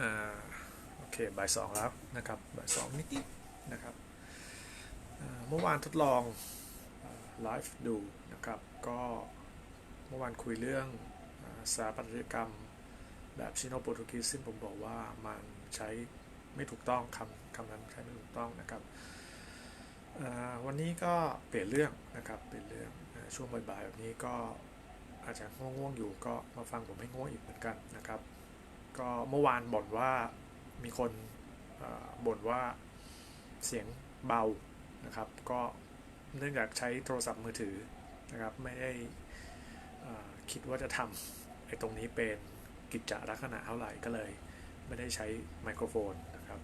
อ่าโอเคบ่ายสองแล้วนะครับบ่ายสองนิดๆนะครับเมื่อวานทดลองไลฟ์ดูนะครับก็เมื่อวานคุยเรื่องอ่าสถาปัตยกรรมแบบชิโนโปรตุกีซึ่งผมบอกว่ามันใช้ไม่ถูกต้องคำคำนั้นใช้ไม่ถูกต้องนะครับวันนี้ก็เปลี่ยนเรื่องนะครับเปลี่ยนเรื่องช่วงบ่ายๆแบบนี้ก็อาจจะง่วงๆอยู่ก็มาฟังผมให้ง่วงอีกเหมือนกันนะครับ ก็เมื่อวานบ่นว่ามีคนบ่นว่าเสียงเบานะครับ ก็เนื่องจากใช้โทรศัพท์มือถือนะครับ ไม่ได้คิดว่าจะทำไอ้ตรงนี้เป็นกิจจลักษณะเท่าไหร่ก็เลย ไม่ได้ใช้ไมโครโฟนนะครับ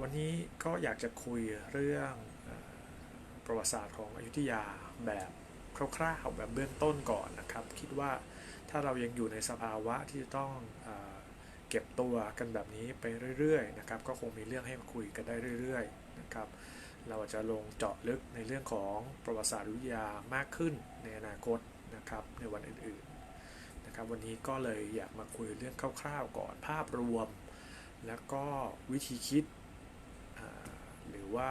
วันนี้ก็อยากจะคุยเรื่องอประวัติศาสตร์ของอยุธยาแบบคร่าวๆแบบเบื้องต้นก่อนนะครับ คิดว่า ถ้าเรายังอยู่ในสภาวะที่จะต้องเอเก็บตัวกันแบบนี้ไปเรื่อยๆนะครับ ก็คงมีเรื่องให้มาคุยกันได้เรื่อยๆนะครับ เราอาจจะลงเจาะลึกในเรื่องของประวัติศาสตร์วิทยามากขึ้นในอนาคตนะครับในวันอื่นๆนะครับ วันนี้ก็เลยอยากมาคุยเรื่องคร่าวๆก่อนภาพรวม แล้วก็วิธีคิดหรือว่า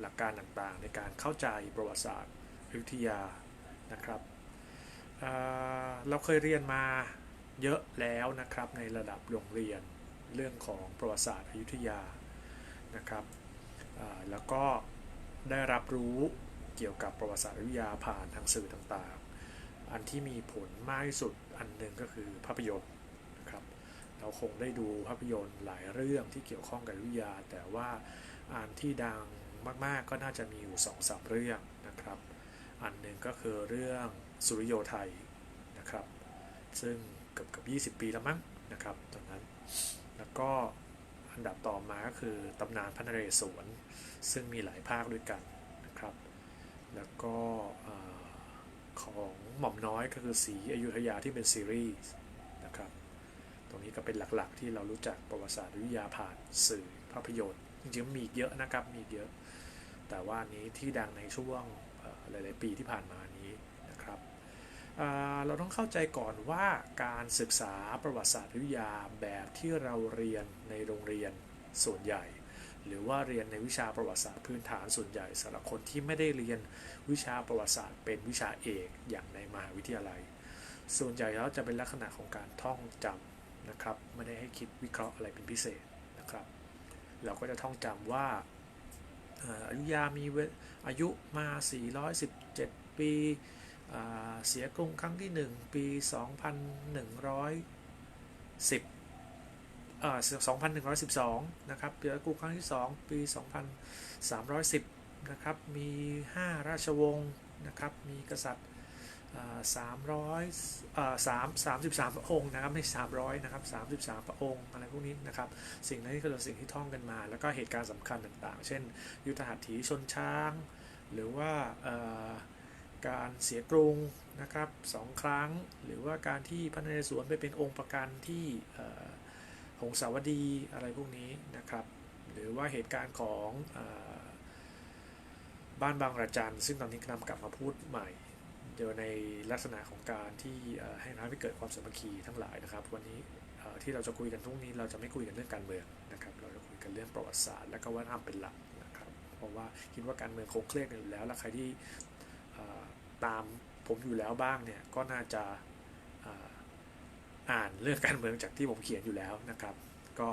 หลักการต่างๆ ในการเข้าใจประวัติศาสตร์อยุธยานะครับ เราเคยเรียนมาเยอะแล้วนะครับในระดับโรงเรียนเรื่องของประวัติศาสตร์อยุธยานะครับแล้วก็ได้รับรู้เกี่ยวกับประวัติศาสตร์อยุธยาผ่านทางสื่อต่างๆ อันที่มีผลมากที่สุดอันหนึ่งก็คือภาพยนตร์นะครับเราคงได้ดูภาพยนตร์หลายเรื่องที่เกี่ยวข้องกับอยุธยา แต่ว่าอันที่ดังมากๆก็น่าจะมีอยู่สองสามเรื่องนะครับ อันหนึ่งก็คือเรื่อง สุริโยไทยนะครับ ซึ่งเกือบกับ 20 ปีแล้วมั้งนะครับตอนนั้น แล้วก็อันดับต่อมาก็คือตำนานพระนเรศวร ซึ่งมีหลายภาคด้วยกันนะครับ แล้วก็ของหม่อมน้อยก็คือสีอยุธยาที่เป็นซีรีส์นะครับ ตรงนี้ก็เป็นหลักๆ ที่เรารู้จักประวัติศาสตร์อยุธยาผ่านสื่อภาพยนตร์จริงๆมีเยอะนะครับ มีเยอะ แต่ว่านี้ที่ดังในช่วงหลายๆปีที่ผ่านมา เราต้องเข้าใจก่อนว่าการศึกษาประวัติศาสตร์วิทยาแบบที่เราเรียนในโรงเรียนส่วนใหญ่ หรือว่าเรียนในวิชาประวัติศาสตร์พื้นฐานส่วนใหญ่สำหรับคนที่ไม่ได้เรียนวิชาประวัติศาสตร์เป็นวิชาเอกอย่างในมหาวิทยาลัย ส่วนใหญ่แล้วจะเป็นลักษณะของการท่องจำนะครับไม่ได้ให้คิดวิเคราะห์อะไรเป็นพิเศษนะครับ เราก็จะท่องจำว่าอ่ออยุยามีเวอายุมา 417 ปีอ่า เสียกรุงครั้งที่ 1 ปี 2110อ่า2112 นะครับเสียกรุงครั้งที่ 2 ปี 2310 นะครับ มี 5 ราชวงศ์นะครับ มีกษัตริย์สามร้อยสามสามสิบสามพระองค์นะครับไม่สามร้อยนะครับสามสิบสามพระองค์อะไรพวกนี้นะครับ สิ่งนั้นก็คือสิ่งที่ท่องกันมา แล้วก็เหตุการณ์สำคัญต่างๆ เช่น ยุทธหัตถีชนช้าง หรือว่า การเสียกรุงนะครับสองครั้ง หรือว่าการที่พระนเรศวรไปเป็นองค์ประกันที่หงสาวดีอะไรพวกนี้นะครับ หรือว่าเหตุการณ์ของอบ้านบางระจันซึ่งตอนนี้นำกลับมาพูดใหม่เดี๋ยวในลักษณะของการที่ให้น้ำให้เกิดความสามัคคีทั้งหลายนะครับ วันนี้ที่เราจะคุยกันทุกนี้เราจะไม่คุยกันเรื่องการเมืองนะครับ เราจะคุยกันเรื่องประวัติศาสตร์ และก็วัฒนธรรมเป็นหลักนะครับ เพราะว่าคิดว่าการเมืองคงเครียดกันอยู่แล้วและใครที่ ตามผมอยู่แล้วบ้างเนี่ยก็น่าจะอ่ออ่านเรื่องการเมืองจากที่ผมเขียนอยู่แล้วนะครับ ก็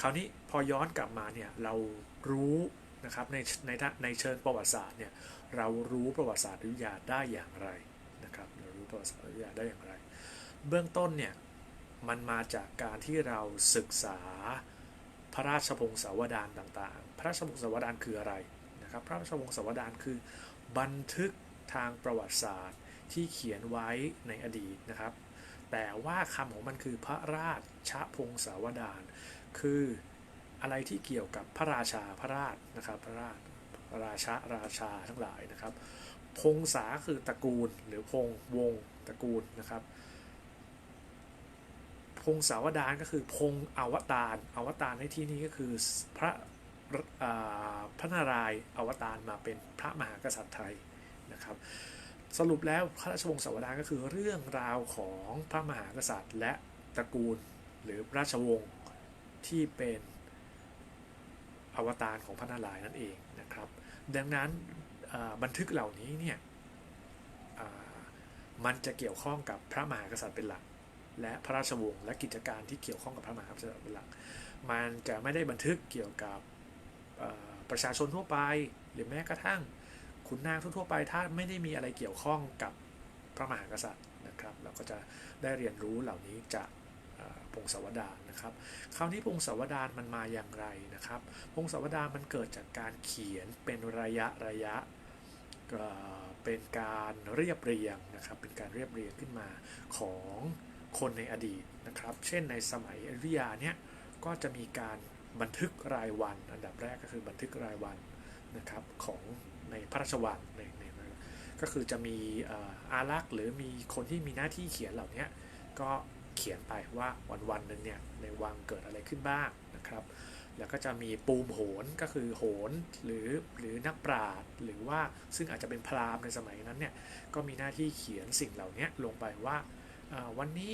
คราวนี้พอย้อนกลับมาเนี่ยเรารู้นะครับในในในเชิงประวัติศาสตร์เนี่ยเรารู้ประวัติศาสตร์วิทยาได้อย่างไรนะครับเรารู้ประวัติศาสตร์วิทยาได้อย่างไร เบื้องต้นเนี่ยมันมาจากการที่เราศึกษาพระราชพงศาวดารต่างๆ พระราชพงศาวดารคืออะไร นะครับพระราชพงศาวดารคือ บันทึกทางประวัติศาสตร์ที่เขียนไว้ในอดีตนะครับ แต่ว่าคำของมันคือพระราชพงศาวดารคืออะไรที่เกี่ยวกับพระราชาพระราชนะครับพระราชราชาราชาทั้งหลายนะครับ พงษาคือตระกูลหรือพงวงตระกูลนะครับพงศาวดารก็คือพงอวตารอวตารในที่นี้ก็คือพระ พระนารายณ์อวตารมาเป็นพระมหากษัตริย์ไทยนะครับ สรุปแล้วพระราชวงศ์สวดาก็คือเรื่องราวของพระมหากษัตริย์ และตระกูลหรือราชวงศ์ที่เป็นอวตารของพระนารายณ์นั่นเองนะครับ ดังนั้นบันทึกเหล่านี้เนี่ยมันจะเกี่ยวข้องกับพระมหากษัตริย์เป็นหลัก และพระราชวงศ์และกิจการที่เกี่ยวข้องกับพระมหากษัตริย์เป็นหลัก มันจะไม่ได้บันทึกเกี่ยวกับ ประชาชนทั่วไป หรือแม้กระทั่งขุนนางทั่วไป ถ้าไม่ได้มีอะไรเกี่ยวข้องกับพระมหากษัตริย์นะครับ เราก็จะได้เรียนรู้เหล่านี้จากพงศาวดารนะครับ คราวนี้พงศาวดารมันมาอย่างไรนะครับพงศาวดารมันเกิดจากการเขียนเป็นระยะระยะเป็นการเรียบเรียงนะครับ เป็นการเรียบเรียงขึ้นมาของคนในอดีตนะครับ เช่นในสมัยอยุธยาเนี่ยก็จะมีการ บันทึกรายวัน อันดับแรกก็คือบันทึกรายวันนะครับของในพระราชวังในในก็คือจะมีอารักษ์หรือมีคนที่มีหน้าที่เขียนเหล่านี้ก็เขียนไปว่าวันวันหนึ่งเนี่ยในวังเกิดอะไรขึ้นบ้างนะครับ แล้วก็จะมีปูมโหนก็คือโหนหรือหรือนักปราชญ์หรือว่าซึ่งอาจจะเป็นพราหมณ์ในสมัยนั้นเนี่ยก็มีหน้าที่เขียนสิ่งเหล่านี้ลงไปว่า วันนี้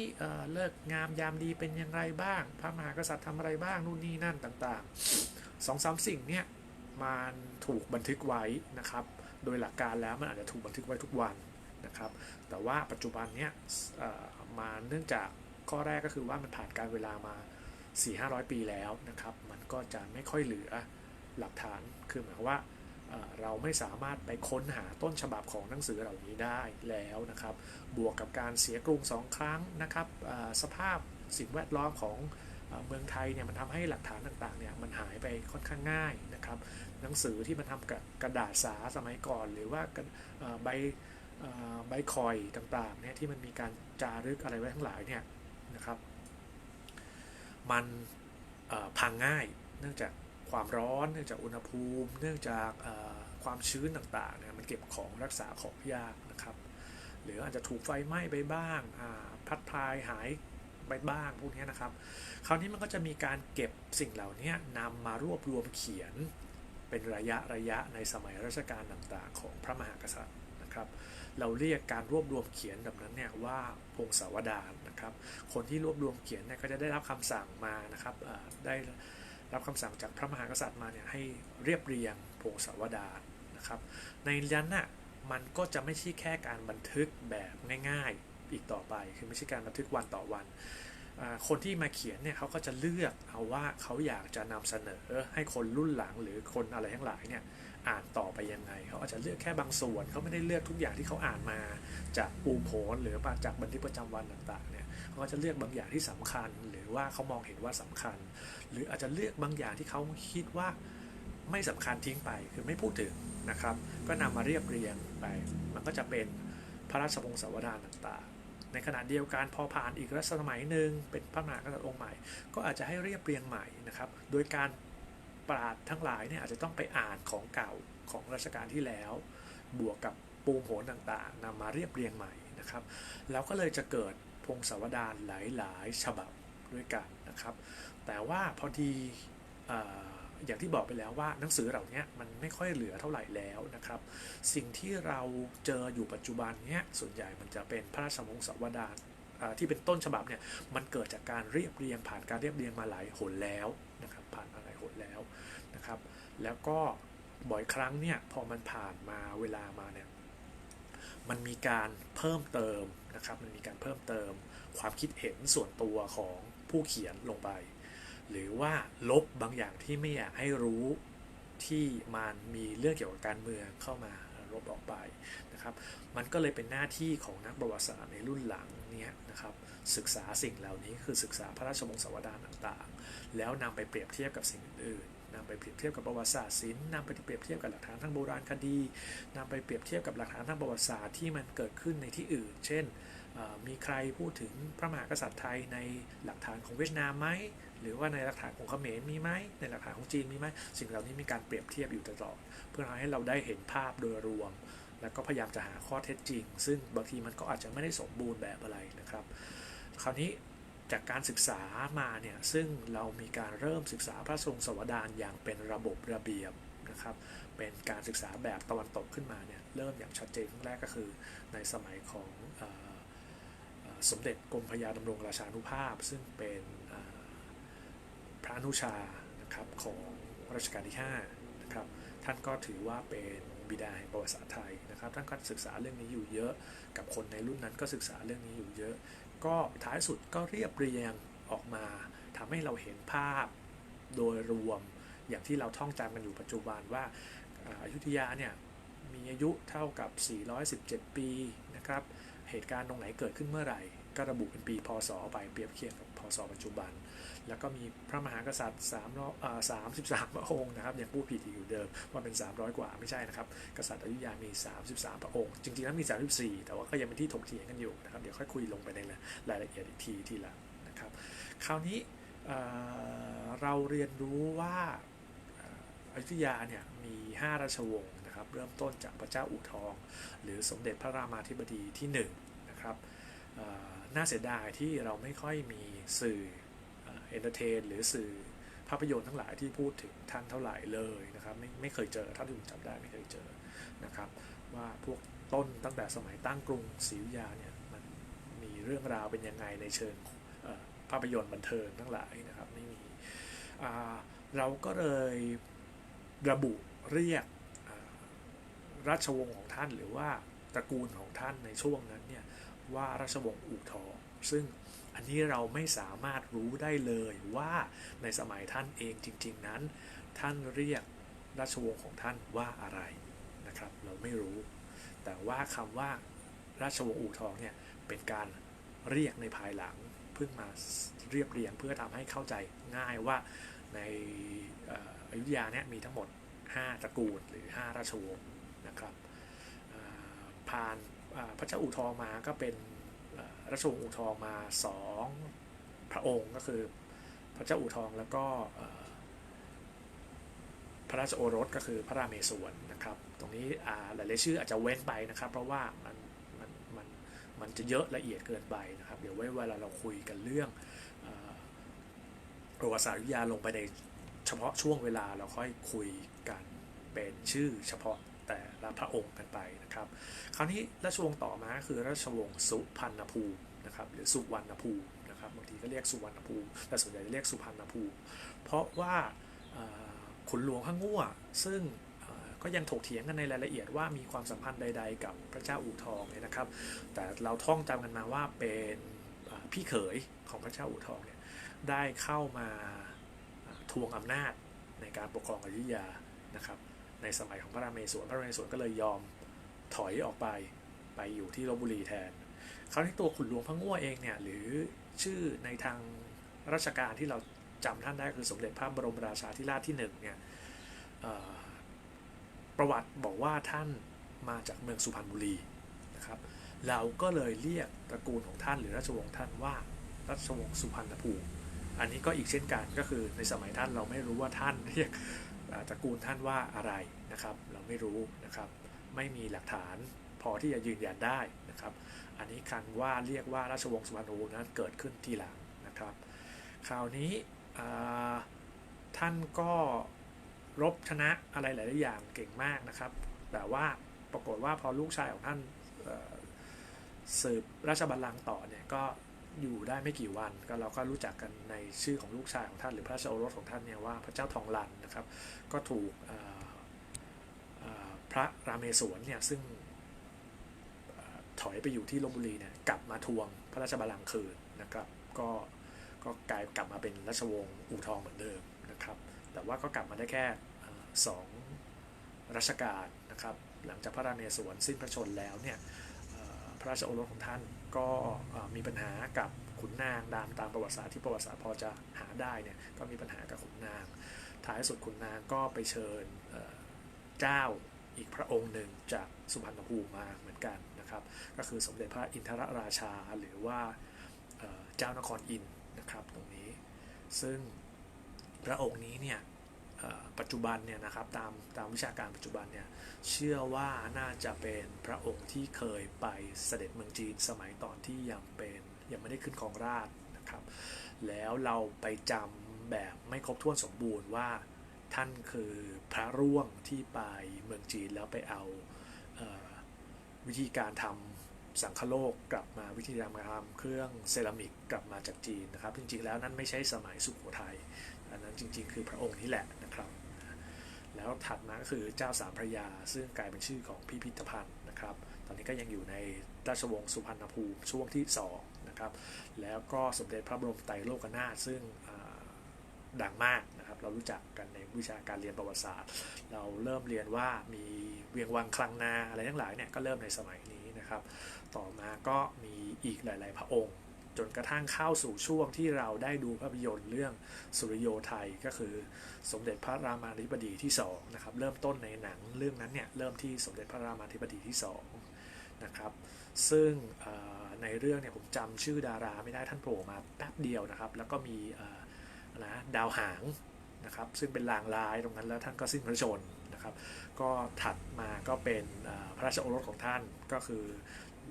เลิกงามยามดีเป็นอย่างไรบ้าง พระมหากษัตริย์ทำอะไรบ้างนู่นนี่นั่นต่างๆสองสามสิ่งเนี่ยมันถูกบันทึกไว้นะครับ โดยหลักการแล้วมันอาจจะถูกบันทึกไว้ทุกวันนะครับ แต่ว่าปัจจุบันเนี่ยมาเนื่องจากข้อแรกก็คือว่ามันผ่านการเวลามา 4-500 ปีแล้วนะครับ มันก็จะไม่ค่อยเหลือหลักฐานคือหมายว่า เราไม่สามารถไปค้นหาต้นฉบับของหนังสือเหล่านี้ได้แล้วนะครับ บวกกับการเสียกรุงสองครั้งนะครับสภาพสิ่งแวดล้อมของเมืองไทยเนี่ยมันทำให้หลักฐานต่างๆเนี่ยมันหายไปค่อนข้างง่ายนะครับหนังสือที่มันทำกับกระดาษสาสมัยก่อน หรือว่าใบใบคอยต่างๆเนี่ยที่มันมีการจารึกอะไรไว้ทั้งหลายเนี่ยนะครับ มันพังง่ายเนื่องจาก ความร้อนเนื่องจากอุณหภูมิ เนื่องจากความชื้นต่างๆเนี่ยมันเก็บของรักษาของยากนะครับ หรืออาจจะถูกไฟไหม้ไปบ้างพัดพายหายไปบ้างพวกนี้นะครับ คราวนี้มันก็จะมีการเก็บสิ่งเหล่านี้นำมารวบรวมเขียนเป็นระยะระยะในสมัยรัชกาลต่างๆ ของพระมหากษัตริย์นะครับ เราเรียกการรวบรวมเขียนแบบนั้นเนี่ยว่าพงศาวดารนะครับ คนที่รวบรวมเขียนเนี่ยก็จะได้รับคำสั่งมานะครับได้ รับคำสั่งจากพระมหากษัตริย์มาเนี่ยให้เรียบเรียงพงศาวดารนะครับ ในนั้นน่ะมันก็จะไม่ใช่แค่การบันทึกแบบง่ายๆอีกต่อไป คือไม่ใช่การบันทึกวันต่อวัน คนที่มาเขียนเนี่ยเขาก็จะเลือกเอาว่าเขาอยากจะนำเสนอให้คนรุ่นหลังหรือคนอะไรทั้งหลายเนี่ยอ่านต่อไปยังไง เขาอาจจะเลือกแค่บางส่วนเขาไม่ได้เลือกทุกอย่างที่เขาอ่านมาจากปูโผนหรือมาจากบันทึกประจำวันต่างๆ เขาก็จะเลือกบางอย่างที่สำคัญ หรือว่าเขามองเห็นว่าสำคัญ หรืออาจจะเลือกบางอย่างที่เขาคิดว่าไม่สำคัญทิ้งไปคือไม่พูดถึงนะครับ ก็นำมาเรียบเรียงไป มันก็จะเป็นพระราชวงศาวดารต่างๆ ในขณะเดียวกันพอผ่านอีกรัชสมัยหนึ่งเป็นพระมหากษัตริย์องค์ใหม่ ก็อาจจะให้เรียบเรียงใหม่นะครับ โดยการปราดทั้งหลายเนี่ยอาจจะต้องไปอ่านของเก่าของรัชกาลที่แล้ว บวกกับปูมโหนต่างๆนำมาเรียบเรียงใหม่นะครับ แล้วก็เลยจะเกิด พงศาวดารหลายๆ ฉบับด้วยกันนะครับ แต่ว่าพอดีออย่างที่บอกไปแล้วว่าหนังสือเหล่านี้มันไม่ค่อยเหลือเท่าไหร่แล้วนะครับ สิ่งที่เราเจออยู่ปัจจุบันเนี้ยส่วนใหญ่มันจะเป็นพระราชวงศาวดารที่เป็นต้นฉบับเนี่ยมันเกิดจากการเรียบเรียงผ่านการเรียบเรียงมาหลายหนแล้วนะครับผ่านมาหลายหนแล้วนะครับ แล้วก็บ่อยครั้งเนี่ยพอมันผ่านมาเวลามาเนี่ย มันมีการเพิ่มเติมนะครับมันมีการเพิ่มเติมความคิดเห็นส่วนตัวของผู้เขียนลงไป หรือว่าลบบางอย่างที่ไม่อยากให้รู้ที่มันมีเรื่องเกี่ยวกับการเมืองเข้ามาลบออกไปนะครับ มันก็เลยเป็นหน้าที่ของนักประวัติศาสตร์ในรุ่นหลังเนี่ยนะครับ ศึกษาสิ่งเหล่านี้คือศึกษาพระราชวงศาวดารต่างๆ แล้วนำไปเปรียบเทียบกับสิ่งอื่น นำไปเปรียบเทียบกับประวัติศาสตร์ศิลป์นำไปเปรียบเทียบกับหลักฐานทางโบราณคดีนำไปเปรียบเทียบกับหลักฐานทางประวัติศาสตร์ที่มันเกิดขึ้นในที่อื่น เช่นมีใครพูดถึงพระมหากษัตริย์ไทยในหลักฐานของเวียดนามไหมหรือว่าในหลักฐานของเขมรมีไหมในหลักฐานของจีนมีไหมสิ่งเหล่านี้มีการเปรียบเทียบอยู่ตลอดเพื่อให้เราได้เห็นภาพโดยรวม แล้วก็พยายามจะหาข้อเท็จจริง ซึ่งบางทีมันก็อาจจะไม่ได้สมบูรณ์แบบอะไรนะครับ คราวนี้ จากการศึกษามาเนี่ยซึ่งเรามีการเริ่มศึกษาพระทรงสวดานอย่างเป็นระบบระเบียบนะครับเป็นการศึกษาแบบตะวันตกขึ้นมาเนี่ยเริ่มอย่างชัดเจนครั้งแรกก็คือในสมัยของออสมเด็จกรมพระยาดำรงราชานุภาพ ซึ่งเป็นพระนุชานะครับของรัชกาลที่5นะครับท่านก็ถือว่าเป็นบิดาแห่งประวัติศาสตร์ไทยนะครับท่านก็ศึกษาเรื่องนี้อยู่เยอะ กับคนในรุ่นนั้นก็ศึกษาเรื่องนี้อยู่เยอะ ก็ท้ายสุดก็เรียบเรียงออกมาทำให้เราเห็นภาพโดยรวมอย่างที่เราท่องจำกันอยู่ปัจจุบันว่าอ่าอยุธยาเนี่ยมีอายุเท่ากับ 417 ปีนะครับ เหตุการณ์ตรงไหนเกิดขึ้นเมื่อไหร่ ก็ระบุเป็นปีพศไปเปรียบเคียงกับพศปัจจุบัน แล้วก็มีพระมหากษัตริย์3ร้อยอ่า33 พระองค์นะครับยังพูดผิดอยู่เดิมว่าเป็น 300 กว่าไม่ใช่นะครับ กษัตริย์อยุธยามี 33 พระองค์ จริงๆแล้วมี 34 แต่ว่าก็ยังเป็นที่ถกเถียงกันอยู่นะครับ เดี๋ยวค่อยคุยลงไปในรายละเอียดอีกทีทีหละนะครับ คราวนี้เราเรียนรู้ว่าอยุธยาเนี่ยมี 5 ราชวงศ์นะครับ เริ่มต้นจากพระเจ้าอู่ทอง หรือสมเด็จพระรามาธิบดีที่ 1 นะครับน่าเสียดายที่เราไม่ค่อยมีสื่อ เอนเตอร์เทนหรือสื่อภาพยนตร์ทั้งหลายที่พูดถึงท่านเท่าไหร่เลยนะครับ ไม่ไม่เคยเจอเท่าที่ผมจำได้ไม่เคยเจอนะครับ ว่าพวกต้นตั้งแต่สมัยตั้งกรุงศรีอยุธยาเนี่ยมันมีเรื่องราวเป็นยังไงในเชิงภาพยนตร์บันเทิงทั้งหลายนะครับไม่มีอ่เราก็เลยระบุเรียกราชวงศ์ของท่านหรือว่าตระกูลของท่านในช่วงนั้นเนี่ยว่าราชวงศ์อู่ทองซึ่ง อันนี้เราไม่สามารถรู้ได้เลยว่าในสมัยท่านเองจริง ๆ นั้น ท่านเรียกราชวงศ์ของท่านว่าอะไรนะครับ เราไม่รู้ แต่ว่าคำว่าราชวงศ์อู่ทองเนี่ยเป็นการเรียกในภายหลังเพิ่งมาเรียบเรียงเพื่อทำให้เข้าใจง่ายว่าในอยุธยาเนี่ยมีทั้งหมด 5 ตระกูลหรือ 5 ราชวงศ์นะครับผ่านพระเจ้าอู่ทองมาก็เป็น ราชวงศ์อู่ทองมาสองพระองค์ก็คือพระเจ้าอู่ทองแล้วก็พระราชโอรสก็คือพระราเมศวรนะครับ ตรงนี้หลายๆชื่ออาจจะเว้นไปนะครับ เพราะว่ามันมันมันมันจะเยอะละเอียดเกินไปนะครับ เดี๋ยวไว้เวลาเราคุยกันเรื่องประวัติศาสตร์วิทยาลงไปในเฉพาะช่วงเวลาเราค่อยคุยกันเป็นชื่อเฉพาะ แต่ละพระองค์กันไปนะครับ คราวนี้ราชวงศ์ต่อมาคือราชวงศ์สุพรรณภูมินะครับหรือสุวรรณภูมินะครับบางทีก็เรียกสุวรรณภูมิแต่ส่วนใหญ่จะเรียกสุพรรณภูมิ เพราะว่าขุนหลวงข้างงั่วซึ่งก็ยังถกเถียงกันในรายละเอียดว่ามีความสัมพันธ์ใด ๆ กับพระเจ้าอู่ทองเนี่ยนะครับ แต่เราท่องจำกันมาว่าเป็นพี่เขยของพระเจ้าอู่ทองเนี่ยได้เข้ามาอ่าทวงอำนาจในการปกครองอยุธยานะครับ ในสมัยของพระราเมศวรพระราเมศวรก็เลยยอมถอยออกไปไปอยู่ที่ลบบุรีแทนคราวนี้ตัวขุนหลวงพระงั่วเองเนี่ยหรือชื่อในทางราชการที่เราจำท่านได้คือสมเด็จพระบรมราชาธิราชที่หนึ่งเนี่ยประวัติบอกว่าท่านมาจากเมืองสุพรรณบุรีนะครับเราก็เลยเรียกตระกูลของท่านหรือราชวงศ์ท่านว่าราชวงศ์สุพรรณภูมิอันนี้ก็อีกเช่นกันก็คือในสมัยท่านเราไม่รู้ว่าท่านเรียก ตระกูลท่านว่าอะไรนะครับ เราไม่รู้นะครับ ไม่มีหลักฐานพอที่จะยืนยันได้นะครับ อันนี้คันว่าเรียกว่าราชวงศ์สุพรรณูนั้นเกิดขึ้นทีหลังนะครับ คราวนี้ท่านก็รบชนะอะไรหลาย ๆ อย่างเก่งมากนะครับ แต่ว่าปรากฏว่าพอลูกชายของท่านสืบราชบัลลังก์ต่อเนี่ยก็ อยู่ได้ไม่กี่วัน ก็เราก็รู้จักกันในชื่อของลูกชายของท่านหรือพระราชโอรสของท่านเนี่ยว่าพระเจ้าทองลันนะครับ ก็ถูกพระรามเมศวรเนี่ยซึ่งถอยไปอยู่ที่ลบบุรีเนี่ยกลับมาทวงพระราชบัลลังก์คืนนะครับก็ก็กลายกลับมาเป็นราชวงศ์อู่ทองเหมือนเดิมนะครับแต่ว่าก็กลับมาได้แค่สองรัชกาลนะครับหลังจากพระราเมศวรสิ้นพระชนแล้วเนี่ยพระราชโอรสของท่าน ก็มีปัญหากับขุนนางตามตามประวัติศาสตร์ที่ประวัติศาสตร์พอจะหาได้เนี่ยก็มีปัญหากับขุนนาง ท้ายสุดขุนนางก็ไปเชิญเจ้าอีกพระองค์หนึ่งจากสุพรรณภูมิมาเหมือนกันนะครับ ก็คือสมเด็จพระอินทรราชาหรือว่าเจ้านครอินนะครับตรงนี้ ซึ่งพระองค์นี้เนี่ย ปัจจุบันเนี่ยนะครับตามตามวิชาการปัจจุบันเนี่ยเชื่อว่าน่าจะเป็นพระองค์ที่เคยไปเสด็จเมืองจีนสมัยตอนที่ยังเป็นยังไม่ได้ขึ้นครองราชนะครับ แล้วเราไปจำแบบไม่ครบถ้วนสมบูรณ์ว่าท่านคือพระร่วงที่ไปเมืองจีนแล้วไปเอาเออวิธีการทำสังคโลกกลับมาวิธีการทำเครื่องเซรามิกกลับมาจากจีนนะครับ จริงๆแล้วนั้นไม่ใช่สมัยสุโขทัยอันนั้นจริงๆ คือพระองค์นี่แหละน แล้วถัดมาก็คือเจ้าสามพระยา ซึ่งกลายเป็นชื่อของพิพิธภัณฑ์นะครับ ตอนนี้ก็ยังอยู่ในราชวงศ์สุพรรณภูมิช่วงที่2นะครับ แล้วก็สมเด็จพระบรมไตรโลกนาถซึ่งดังมากนะครับ เรารู้จักกันในวิชาการเรียนประวัติศาสตร์ เราเริ่มเรียนว่ามีเวียงวังคลังนาอะไรทั้งหลายเนี่ยก็เริ่มในสมัยนี้นะครับ ต่อมาก็มีอีกหลาย ๆ พระองค์ จนกระทั่งเข้าสู่ช่วงที่เราได้ดูภาพยนตร์เรื่องสุริโยไทยก็คือสมเด็จพระรามาธิบดีที่2นะครับเริ่มต้นในหนังเรื่องนั้นเนี่ยเริ่มที่สมเด็จพระรามาธิบดีที่2นะครับซึ่งในเรื่องเนี่ยผมจำชื่อดาราไม่ได้ท่านโผล่มาแป๊บเดียวนะครับ แล้วก็มีนะดาวหางนะครับซึ่งเป็นลางร้ายตรงนั้นแล้วท่านก็สิ้นพระชนนะครับ ก็ถัดมาก็เป็นพระราชโอรสของท่านก็คือ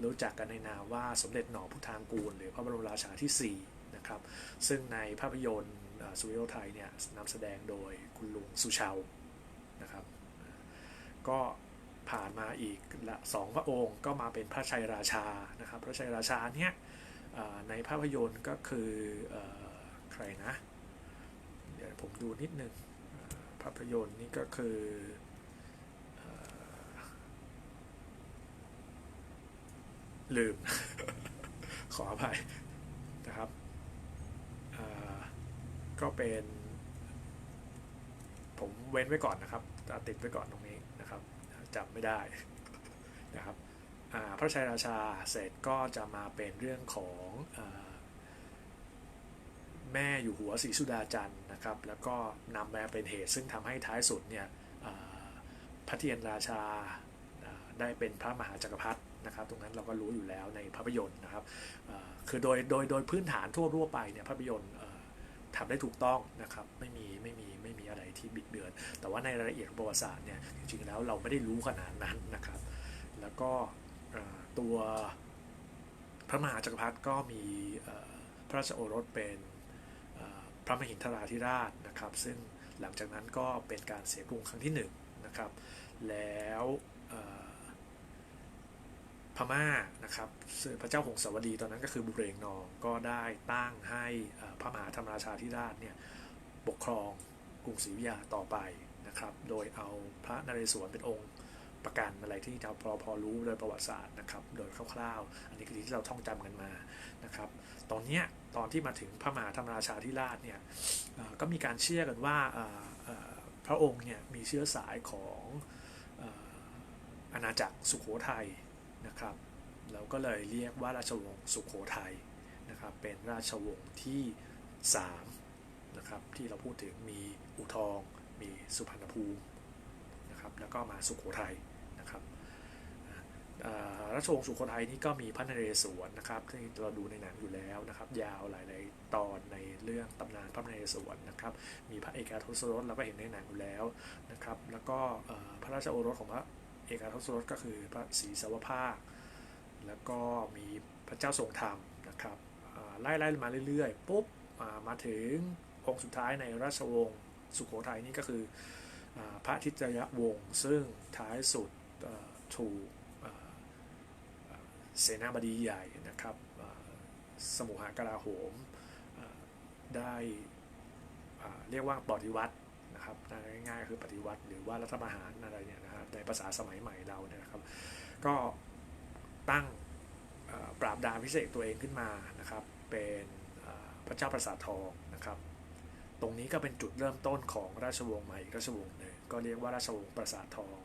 รู้จักกันในนามว่าสมเด็จหนอพุทธางกูล หรือพระบรมราชาที่4นะครับซึ่งในภาพยนตร์สุริโยไทยเนี่ยนำแสดงโดยคุณลุงสุชาวนะครับ ก็ผ่านมาอีกละสองพระองค์ก็มาเป็นพระชัยราชานะครับ พระชัยราชาเนี่ยในภาพยนตร์ก็คืออใครนะ เดี๋ยวผมดูนิดนึงภาพยนตร์นี่ก็คือเอ่อ ลืม ขออภัยนะครับ ก็เป็น ผมเว้นไว้ก่อนนะครับ ติดไว้ก่อนตรงนี้นะครับจำไม่ได้นะครับพระชัยราชาเสร็จก็จะมาเป็นเรื่องของอแม่อยู่หัวศรีสุดาจันทร์นะครับ แล้วก็นำมาเป็นเหตุซึ่งทำให้ท้ายสุดเนี่ยพระเทียนราชาได้เป็นพระมหาจักรพรรดิ นะครับตรงนั้นเราก็รู้อยู่แล้วในภาพยนตร์นะครับคือโดยโดยโดยพื้นฐานทั่วทั่วไปเนี่ยภาพยนตร์ทำได้ถูกต้องนะครับไม่มีไม่มีไม่มีอะไรที่บิดเบือน แต่ว่าในรายละเอียดของประวัติศาสตร์เนี่ยจริงๆแล้วเราไม่ได้รู้ขนาดนั้นนะครับ แล้วก็ตัวพระมหาจักรพรรดิก็มีพระราชโอรสเป็นพระมหินทราธิราชนะครับ ซึ่งหลังจากนั้นก็เป็นการเสียกรุงครั้งที่หนึ่งนะครับแล้ว พม่านะครับพระเจ้าหงสาวดีตอนนั้นก็คือบุเรงนองก็ได้ตั้งให้พระมหาธรรมราชาธิราชเนี่ยปกครองกรุงศรีอยุธยาต่อไปนะครับ โดยเอาพระนเรศวรเป็นองค์ประกันอะไรที่เราพอพอรู้โดยประวัติศาสตร์นะครับ โดยคร่าวๆ อันนี้คือที่เราท่องจำกันมานะครับ ตอนนี้ตอนที่มาถึงพระมหาธรรมราชาธิราชเนี่ยก็มีการเชื่อกันว่าพระองค์เนี่ยมีเชื้อสายของเอ่ออาณาจักรสุขโขทัย นะครับเราก็เลยเรียกว่าราชวงศ์สุขโขทัยนะครับเป็นราชวงศ์ที่3นะครับที่เราพูดถึงมีอุทอง มีสุพรรณภูมินะครับแล้วก็มาสุขโขทัยนะครับราชวงศ์สุโขทัยนี่ก็มีพระนเรศวรนะครับที่เราดูในหนังอยู่แล้วนะครับ ยาวหลาย ๆ ตอนในเรื่องตำนานพระนเรศวรนะครับ มีพระเอกาทศรสเราก็เห็นในหนังอยู่แล้วนะครับ แล้วก็พระราชโอรสของพระ เอกาทศรสก็คือพระศรีสวภาค แล้วก็มีพระเจ้าทรงธรรมนะครับอ่ไล่ๆมาเรื่อยๆปุ๊บมาถึงองค์สุดท้ายในราชวงศ์สุโขทัยนี่ก็คืออพระทิตยวงศ์ซึ่งท้ายสุดถูกเสนาบดีใหญ่นะครับสมุหากราโหมได้เรียกว่าปฏิวัติ นะครับง่ายๆคือปฏิวัติหรือว่ารัฐประหารอะไรเนี่ยนะครับในภาษาสมัยใหม่เราเนี่ยนะครับ ก็ตั้งปราบดาพิเศษตัวเองขึ้นมานะครับ เป็นพระเจ้าประสาททองนะครับ ตรงนี้ก็เป็นจุดเริ่มต้นของราชวงศ์ใหม่ราชวงศ์หนึ่งก็เรียกว่าราชวงศ์ประสาททอง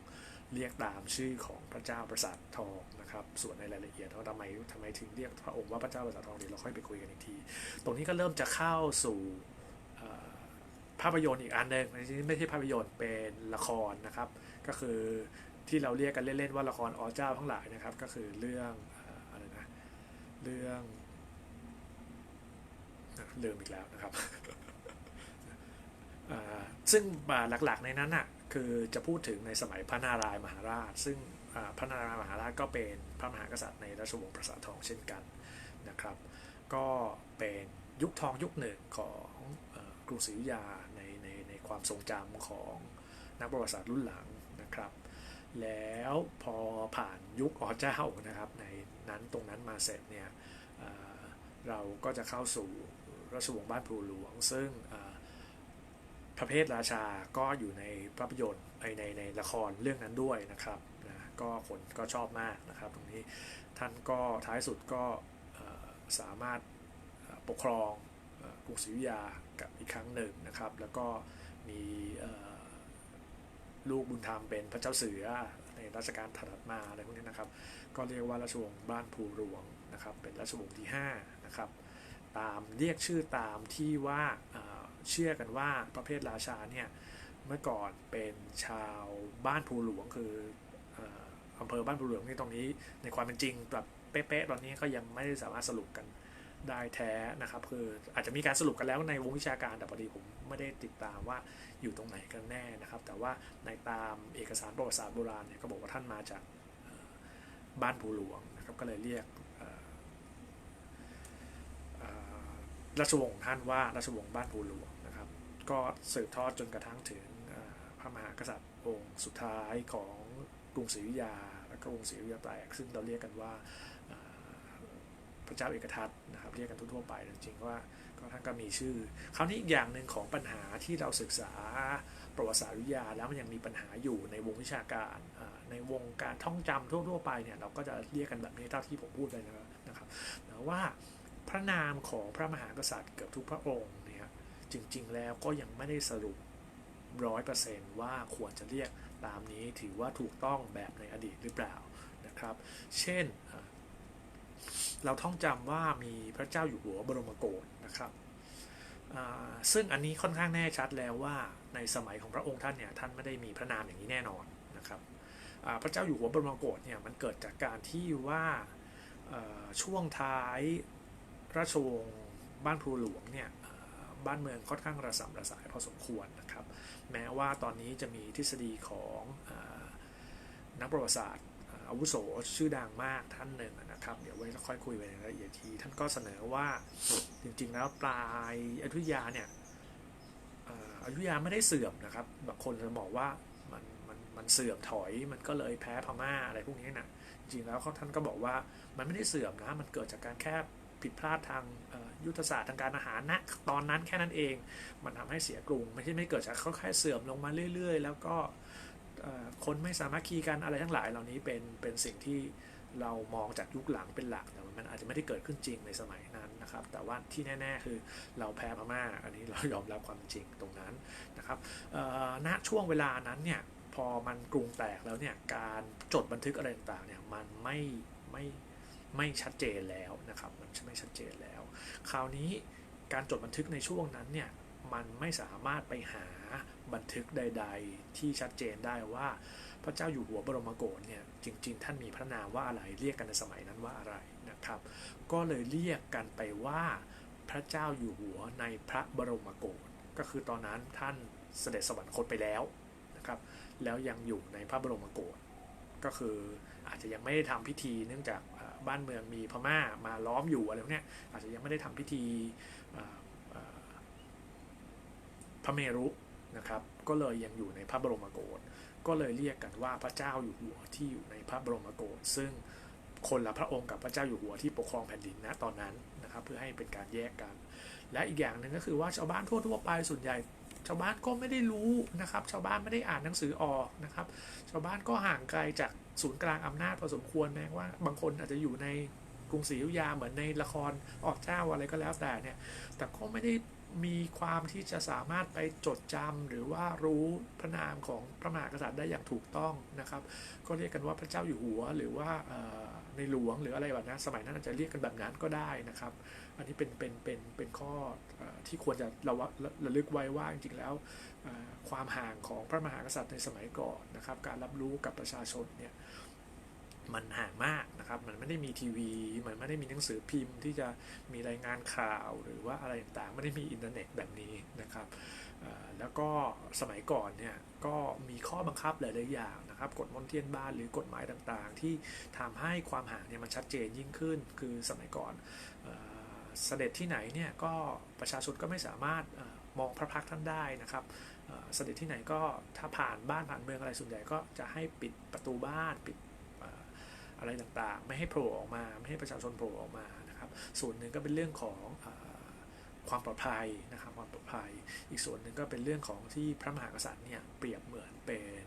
เรียกตามชื่อของพระเจ้าประสาททองนะครับ ส่วนในรายละเอียดว่าทำไมทำไมถึงเรียกพระองค์ว่าพระเจ้าประสาททองเดี๋ยวเราค่อยไปคุยกันอีกที ตรงนี้ก็เริ่มจะเข้าสู่ ภาพยนตร์อีกอันหนึ่งในที่นี้ไม่ใช่ภาพยนตร์เป็นละครนะครับ ก็คือที่เราเรียกกันเล่นๆว่าละครอ๋อเจ้าทั้งหลายนะครับ ก็คือเรื่องอะไรนะเรื่องลืมอีกแล้วนะครับซึ่งหลักๆในนั้นน่ะคือจะพูดถึงในสมัยพระนารายมหาราช ซึ่งพระนารายมหาราชก็เป็นพระมหากษัตริย์ในราชวงศ์ประสาททองเช่นกันนะครับ ก็เป็นยุคทองยุคหนึ่งของอกรุงศรีอยุธยา ความทรงจำของนักประวัติศาสตร์รุ่นหลังนะครับ แล้วพอผ่านยุคอ๋อเจ้านะครับ ในนั้นตรงนั้นมาเสร็จเนี่ยเเราก็จะเข้าสู่ราชวงศ์บ้านพลูหลวง ซึ่งเอ่อพระเพทราชาก็อยู่ในภาพยนตร์ในในในละครเรื่องนั้นด้วยนะครับนะก็คนก็ชอบมากนะครับตรงนี้ท่านก็ท้ายสุดก็สามารถปกครองกรุงศรีอยุธยากับอีกครั้งหนึ่งนะครับ แล้วก็ มีลูกบุญธรรมเป็นพระเจ้าเสือในรัชกาลถัดมาอะไรพวกนี้นะครับ ก็เรียกว่าราชวงศ์บ้านภูหลวงนะครับ เป็นราชวงศ์ที่5นะครับ ตามเรียกชื่อตามที่ว่าเชื่อกันว่าประเภทราชาเนี่ยเมื่อก่อนเป็นชาวบ้านภูหลวงคืออำเภอบ้านภูหลวงนี่ตรงนี้ในความเป็นจริงแบบเป๊ะๆตอนนี้ก็ยังไม่ได้สามารถสรุปกันได้แท้นะครับคืออาจจะมีการสรุปกันแล้วในวงวิชาการแต่พอดีผม ไม่ได้ติดตามว่าอยู่ตรงไหนกันแน่นะครับ แต่ว่าในตามเอกสารประวัติศาสตร์โบราณเนี่ยก็บอกว่าท่านมาจากบ้านภูหลวงนะครับก็เลยเรียกราชวงศ์ท่านว่าราชวงศ์บ้านภูหลวงนะครับ ก็สืบทอดจนกระทั่งถึงพระมหากษัตริย์องค์สุดท้ายของกรุงศรีอยุธยาแล้วก็กรุงศรีอยุธยาแตกซึ่งเราเรียกกันว่าพระเจ้าเอกทัตนะครับเรียกกันทั่วๆไปจริงๆว่า ท่านก็มีชื่อ คราวนี้อีกอย่างหนึ่งของปัญหาที่เราศึกษาประวัติศาสตร์วิทยาแล้วมันยังมีปัญหาอยู่ในวงวิชาการในวงการท่องจำทั่ว ๆ ไปเนี่ยเราก็จะเรียกกันแบบนี้เท่าที่ผมพูดไปนะครับแต่ว่าพระนามของพระมหากษัตริย์เกือบทุกพระองค์เนี่ยจริง ๆ แล้วก็ยังไม่ได้สรุปร้อยเปอร์เซนต์ว่าควรจะเรียกตามนี้ถือว่าถูกต้องแบบในอดีตหรือเปล่านะครับ เช่น เราท่องจำว่ามีพระเจ้าอยู่หัวบรมโกศนะครับซึ่งอันนี้ค่อนข้างแน่ชัดแล้วว่าในสมัยของพระองค์ท่านเนี่ยท่านไม่ได้มีพระนามอย่างนี้แน่นอนนะครับพระเจ้าอยู่หัวบรมโกศเนี่ยมันเกิดจากการที่ว่าช่วงท้ายราชวงศ์บ้านพลูหลวงเนี่ยบ้านเมืองค่อนข้างระสำระสายพอสมควรนะครับ แม้ว่าตอนนี้จะมีทฤษฎีของอนักประวัติศาสตร์อาวุโสชื่อดังมากท่านหนึ่ง นะครับ เดี๋ยวไว้ค่อยคุยไปในรายละเอียดที ท่านก็เสนอว่าจริงๆแล้วปลายอยุธยาเนี่ยอ่ออยุธยาไม่ได้เสื่อมนะครับบางคนจะบอกว่ามันมันมันเสื่อมถอยมันก็เลยแพ้พม่าอะไรพวกนี้นะจริงๆแล้วเขาท่านก็บอกว่ามันไม่ได้เสื่อมนะมันเกิดจากการแค่ผิดพลาดทางยุทธศาสตร์ทางการอาหารนะตอนนั้นแค่นั้นเอง มันทำให้เสียกรุง ไม่ใช่ไม่เกิดจากเขาแค่เสื่อมลงมาเรื่อย ๆ แล้วก็คนไม่สามารถคีกันอะไรทั้งหลายเหล่านี้เป็นเป็นสิ่งที่ เรามองจากยุคหลังเป็นหลักแต่มันอาจจะไม่ได้เกิดขึ้นจริงในสมัยนั้นนะครับ แต่ว่าที่แน่ ๆ คือเราแพ้พม่า อันนี้เรายอมรับความจริงตรงนั้นนะครับณช่วงเวลานั้นเนี่ยพอมันกรุงแตกแล้วเนี่ยการจดบันทึกอะไรต่างๆเนี่ยมันไม่ไม่ไม่ชัดเจนแล้วนะครับมันไม่ชัดเจนแล้ว คราวนี้การจดบันทึกในช่วงนั้นเนี่ยมันไม่สามารถไปหาบันทึกใด ๆ ที่ชัดเจนได้ว่า พระเจ้าอยู่หัวบรมโกศเนี่ยจริง ๆ ท่านมีพระนามว่าอะไรเรียกกันในสมัยนั้นว่าอะไรนะครับ ก็เลยเรียกกันไปว่าพระเจ้าอยู่หัวในพระบรมโกศก็คือตอนนั้นท่านเสด็จสวรรคตไปแล้วนะครับ แล้วยังอยู่ในพระบรมโกศก็คืออาจจะยังไม่ได้ทำพิธีเนื่องจากบ้านเมืองมีพม่ามาล้อมอยู่อะไรพวกนี้อาจจะยังไม่ได้ทำพิธีพระเมรุนะครับ ก็เลยยังอยู่ในพระบรมโกศก็เลยเรียกกันว่าพระเจ้าอยู่หัวที่อยู่ในพระบรมโกศซึ่งคนละพระองค์กับพระเจ้าอยู่หัวที่ปกครองแผ่นดินนะตอนนั้นนะครับเพื่อให้เป็นการแยกกัน และอีกอย่างหนึ่งก็คือว่าชาวบ้านทั่วๆไปส่วนใหญ่ชาวบ้านก็ไม่ได้รู้นะครับ ชาวบ้านไม่ได้อ่านหนังสือออกนะครับ ชาวบ้านก็ห่างไกลจากศูนย์กลางอำนาจพอสมควรแม้ว่า บางคนอาจจะอยู่ในกรุงศรีอยุธยาเหมือนในละครออกเจ้าอะไรก็แล้วแต่เนี่ย แต่ก็ไม่ได้ มีความที่จะสามารถไปจดจำหรือว่ารู้พระนามของพระมหากษัตริย์ได้อย่างถูกต้องนะครับ ก็เรียกกันว่าพระเจ้าอยู่หัว หรือว่าในหลวงหรืออะไรแบบนั้นสมัยนั้นอาจจะเรียกกันแบบนั้นก็ได้นะครับ อันนี้เป็นเป็นเป็นเป็นข้อที่ควรจะระวะระลึกไว้ว่าจริงๆแล้วความห่างของพระมหากษัตริย์ในสมัยก่อนนะครับ การรับรู้กับประชาชนเนี่ย มันห่างมากนะครับ มันไม่ได้มีทีวี มันไม่ได้มีหนังสือพิมพ์ ที่จะมีรายงานข่าวหรือว่าอะไรต่างๆ ไม่ได้มีอินเทอร์เน็ตแบบนี้นะครับ แล้วก็สมัยก่อนเนี่ยก็มีข้อบังคับหลายๆอย่างนะครับกฎมนเทียนบ้านหรือกฎหมายต่างๆ ที่ทำให้ความห่างเนี่ยมันชัดเจนยิ่งขึ้น คือสมัยก่อนเอ่อเสด็จที่ไหนเนี่ยก็ประชาชนก็ไม่สามารถอมองพระพักท่านได้นะครับเอ่อเสด็จที่ไหนก็ถ้าผ่านบ้านผ่านเมืองอะไรส่วนใหญ่ก็จะให้ปิดประตูบ้านปิด อะไรต่างๆ ไม่ให้โผล่ออกมา ไม่ให้ประชาชนโผล่ออกมานะครับ ส่วนหนึ่งก็เป็นเรื่องของอความปลอดภัยนะครับความปลอดภัย อีกส่วนหนึ่งก็เป็นเรื่องของที่พระมหากษัตริย์เนี่ยเปรียบเหมือนเป็น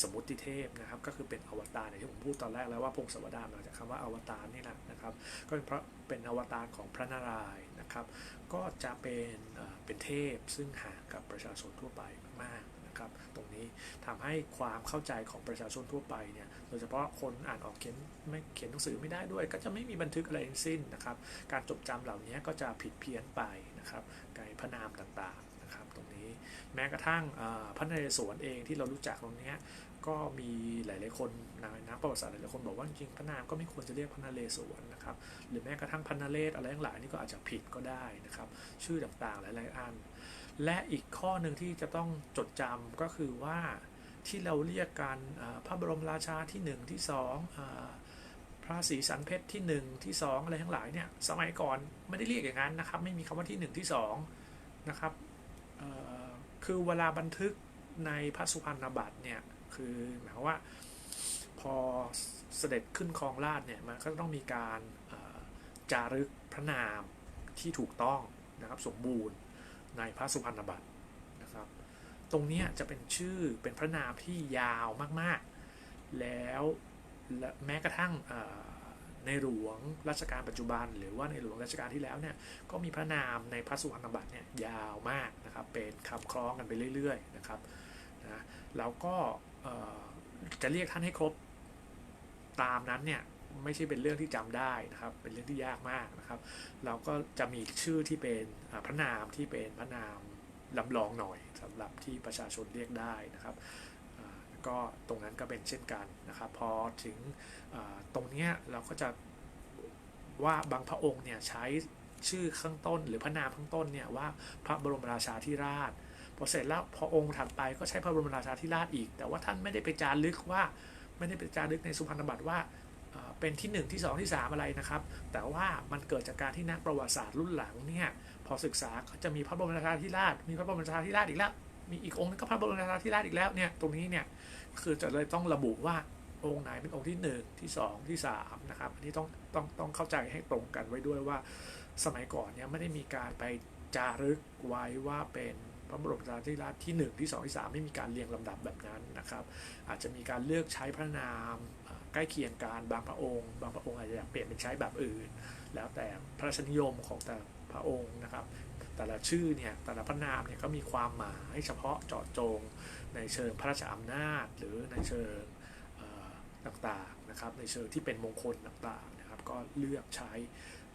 สมุติเทพนะครับ ก็คือเป็นอวตารอย่างที่ผมพูดตอนแรกแล้วว่าพงศาวดารมาจากคำว่าอวตารนี่แหละนะครับ ก็เป็นเพราะเป็นอวตารของพระนารายณ์นะครับ ก็จะเป็นเป็นเทพซึ่งห่างกับประชาชนทั่วไปมาก นะครับตรงนี้ทำให้ความเข้าใจของประชาชนทั่วไปเนี่ยโดยเฉพาะคนอ่านออกเขียนไม่เขียนหนังสือไม่ได้ด้วย ก็จะไม่มีบันทึกอะไรทั้งสิ้นนะครับ การจดจำเหล่านี้ก็จะผิดเพี้ยนไปนะครับไกลพระนามต่างๆนะครับ ตรงนี้แม้กระทั่งพระนเรศวรเองที่เรารู้จักตรงนี้ก็มีหลาย ๆคนนนักประวัติศาสตร์หลาย ๆ คนบอกว่าจริงพระนามก็ไม่ควรจะเรียกพระนเรศวรนะครับ หรือแม้กระทั่งพันนเรศอะไรทั้งหลายนี่ก็อาจจะผิดก็ได้นะครับ ชื่อต่าง ๆ หลาย ๆ อัน และอีกข้อหนึ่งที่จะต้องจดจำก็คือว่าที่เราเรียกกันพระบรมราชาที่หนึ่งที่สองพระศรีสันเพชรที่หนึ่งที่สองอะไรทั้งหลายเนี่ยสมัยก่อนไม่ได้เรียกอย่างนั้นนะครับ ไม่มีคำว่าที่หนึ่งที่สองนะครับคือเวลาบันทึกในพระสุพรรณบัตรเนี่ยคือหมายว่าพอเสด็จขึ้นครองราชเนี่ยมันก็ต้องมีการจารึกพระนามที่ถูกต้องนะครับสมบูรณ์ ในพระสุพรรณบัตรนะครับ ตรงนี้จะเป็นชื่อเป็นพระนามที่ยาวมากๆ แล้วและแม้กระทั่งในหลวงรัชกาลปัจจุบัน หรือว่าในหลวงรัชกาลที่แล้วเนี่ยก็มีพระนามในพระสุพรรณบัตรเนี่ยยาวมากนะครับ เป็นคำคล้องกันไปเรื่อยๆนะครับนะแล้วก็จะเรียกท่านให้ครบตามนั้นเนี่ย ไม่ใช่เป็นเรื่องที่จำได้นะครับ เป็นเรื่องที่ยากมากนะครับ เราก็จะมีชื่อที่เป็นพระนามที่เป็นพระนามลำลองหน่อยสำหรับที่ประชาชนเรียกได้นะครับก็ตรงนั้นก็เป็นเช่นกันนะครับ พอถึงตรงนี้เราก็จะว่าบางพระองค์เนี่ยใช้ชื่อข้างต้น หรือพระนามข้างต้นเนี่ยว่าพระบรมราชาธิราชพอเสร็จแล้วพอองค์ถัดไปก็ใช้พระบรมราชาธิราชอีก แต่ว่าท่านไม่ได้ไปจารึกว่าไม่ได้ไปจารึกในสุพรรณบัตรว่า เป็นที่ 1 ที่ 2 ที่ 3 อะไรนะครับ แต่ว่ามันเกิดจากการที่นักประวัติศาสตร์รุ่นหลังเนี่ยพอศึกษาก็จะมีพระบรมราชาธิราช มีพระบรมราชาธิราชอีกแล้ว มีอีกองค์นึงก็พระบรมราชาธิราชอีกแล้วเนี่ยตรงนี้เนี่ยคือจะเลยต้องระบุว่าองค์ไหนเป็นองค์ที่ 1 ที่ 2 ที่3นะครับอันนี้ต้องต้องต้องเข้าใจให้ตรงกันไว้ด้วยว่าสมัยก่อนเนี่ยไม่ได้มีการไปจารึกไว้ว่าเป็นพระบรมราชาธิราชที่ 1 ที่ 2 ที่ 3 ไม่มีการเรียงลำดับแบบนั้นนะครับ อาจจะมีการเลือกใช้พระนาม ใกล้เคียงกันบางพระองค์ บางพระองค์อาจจะอยากเปลี่ยนเป็นใช้แบบอื่น แล้วแต่พระราชนิยมของแต่พระองค์นะครับ แต่ละชื่อเนี่ยแต่ละพระนามเนี่ยก็มีความหมายเฉพาะเจาะจง ในเชิงพระราชอำนาจ หรือในเชิงต่างๆนะครับ ในเชิงที่เป็นมงคลต่างๆนะครับ ก็เลือกใช้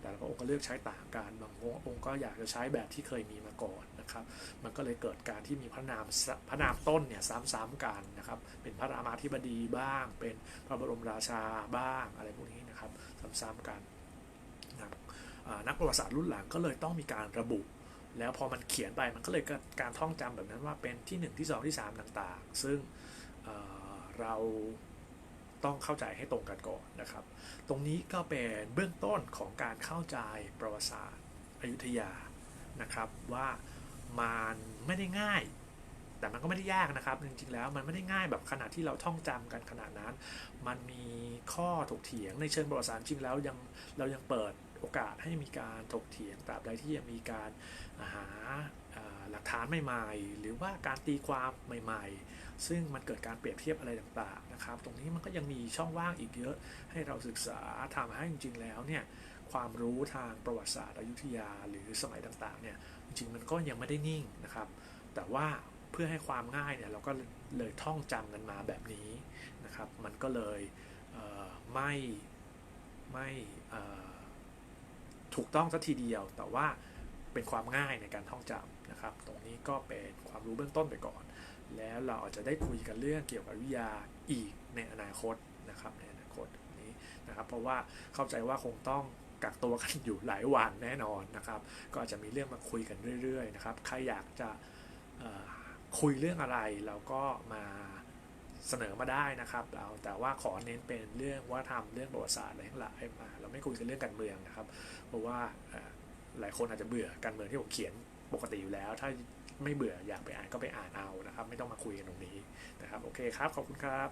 แต่ละพระองค์ก็เลือกใช้ต่างกันบางองค์ก็อยากจะใช้แบบที่เคยมีมาก่อน นะครับ มันก็เลยเกิดการที่มีพระนามพระนามต้นเนี่ยซ้ำๆกันนะครับ เป็นพระรามาธิบดีบ้าง เป็นพระบรมราชาบ้างอะไรพวกนี้นะครับซ้ำๆกันนะครับอ่านักประวัติศาสตร์รุ่นหลังก็เลยต้องมีการระบุแล้วพอมันเขียนไปมันก็เลยกการท่องจำแบบนั้นว่าเป็นที่ 1 ที่ 2 ที่ 3 ต่างๆ ซึ่งเเราต้องเข้าใจให้ตรงกันก่อนนะครับ ตรงนี้ก็เป็นเบื้องต้นของการเข้าใจประวัติศาสตร์อยุธยานะครับว่า มันไม่ได้ง่าย แต่มันก็ไม่ได้ยากนะครับ จริงๆแล้วมันไม่ได้ง่ายแบบขนาดที่เราท่องจำกันขนาดนั้น มันมีข้อถกเถียงในเชิงประวัติศาสตร์จริงแล้วยังเรายังเปิดโอกาสให้มีการถกเถียงตราบใดที่ยังมีการหาหลักฐานใหม่ๆ หรือว่าการตีความใหม่ๆ ซึ่งมันเกิดการเปรียบเทียบอะไรต่างๆนะครับ ตรงนี้มันก็ยังมีช่องว่างอีกเยอะให้เราศึกษาทำให้จริงๆแล้วเนี่ย ความรู้ทางประวัติศาสตร์อยุธยาหรือสมัยต่างๆเนี่ยจริงๆมันก็ยังไม่ได้นิ่งนะครับ แต่ว่าเพื่อให้ความง่ายเนี่ยเราก็เลยท่องจำกันมาแบบนี้นะครับ มันก็เลยเไม่ไม่ถูกต้องสัทีเดียว แต่ว่าเป็นความง่ายในการท่องจำนะครับ ตรงนี้ก็เป็นความรู้เบื้องต้นไปก่อน แล้วเราอาจจะได้คุยกันเรื่องเกี่ยวกับวิทยาอีกในอนาคตนะครับในอนาคตนี้นะครับ เพราะว่าเข้าใจว่าคงต้อง กักตัวกันอยู่หลายวันแน่นอนนะครับ ก็จะมีเรื่องมาคุยกันเรื่อยๆนะครับ ใครอยากจะคุยเรื่องอะไรเราก็มาเสนอมาได้นะครับเราแต่ว่าขอเน้นเป็นเรื่องว่าทำเรื่องประวัติศาสตร์อะไรทั้งหลายมาเราไม่คุยกันเรื่องการเมืองนะครับ เพราะว่าหลายคนอาจจะเบื่อการเมืองที่ผมเขียนปกติอยู่แล้ว ถ้าไม่เบื่ออยากไปอ่านก็ไปอ่านเอานะครับ ไม่ต้องมาคุยกันตรงนี้นะครับ โอเคครับ ขอบคุณครับ